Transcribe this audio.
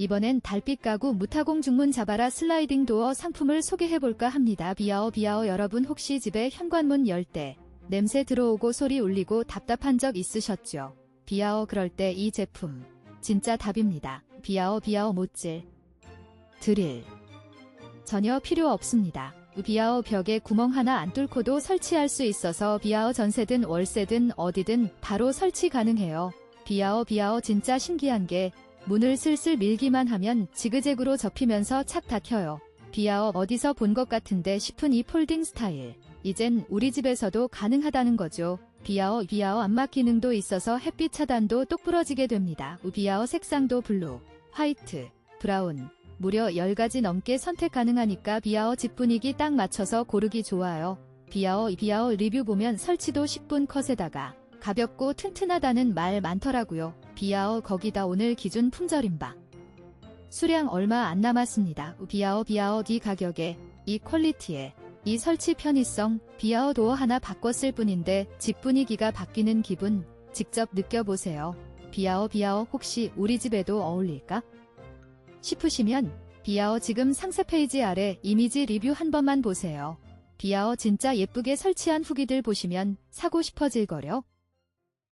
이번엔 달빛 가구 무타공 중문 자바라 슬라이딩 도어 상품을 소개해볼까 합니다. 비아오 비아오 여러분 혹시 집에 현관문 열 때 냄새 들어오고 소리 울리고 답답한 적 있으셨죠? 비아오 그럴 때 이 제품 진짜 답입니다. 비아오 비아오 못질 드릴 전혀 필요 없습니다. 비아오 벽에 구멍 하나 안 뚫고도 설치할 수 있어서 비아오 전세든 월세든 어디든 바로 설치 가능해요. 비아오 비아오 진짜 신기한 게 문을 슬슬 밀기만 하면 지그재그로 접히면서 착 닫혀요. 비아오 어디서 본 것 같은데 싶은 이 폴딩 스타일. 이젠 우리 집에서도 가능하다는 거죠. 비아오 비아오 안막 기능도 있어서 햇빛 차단도 똑 부러지게 됩니다. 비아오 색상도 블루, 화이트, 브라운, 무려 10가지 넘게 선택 가능하니까 비아오 집 분위기 딱 맞춰서 고르기 좋아요. 비아오 비아오 리뷰 보면 설치도 10분 컷에다가 가볍고 튼튼하다는 말 많더라고요. 비아오 거기다 오늘 기준 품절인 바. 수량 얼마 안 남았습니다. 비아오 비아오 이 가격에 이 퀄리티에 이 설치 편의성 비아오 도어 하나 바꿨을 뿐인데 집 분위기가 바뀌는 기분 직접 느껴보세요. 비아오 비아오 혹시 우리 집에도 어울릴까? 싶으시면 비아오 지금 상세 페이지 아래 이미지 리뷰 한 번만 보세요. 비아오 진짜 예쁘게 설치한 후기들 보시면 사고 싶어질 거려.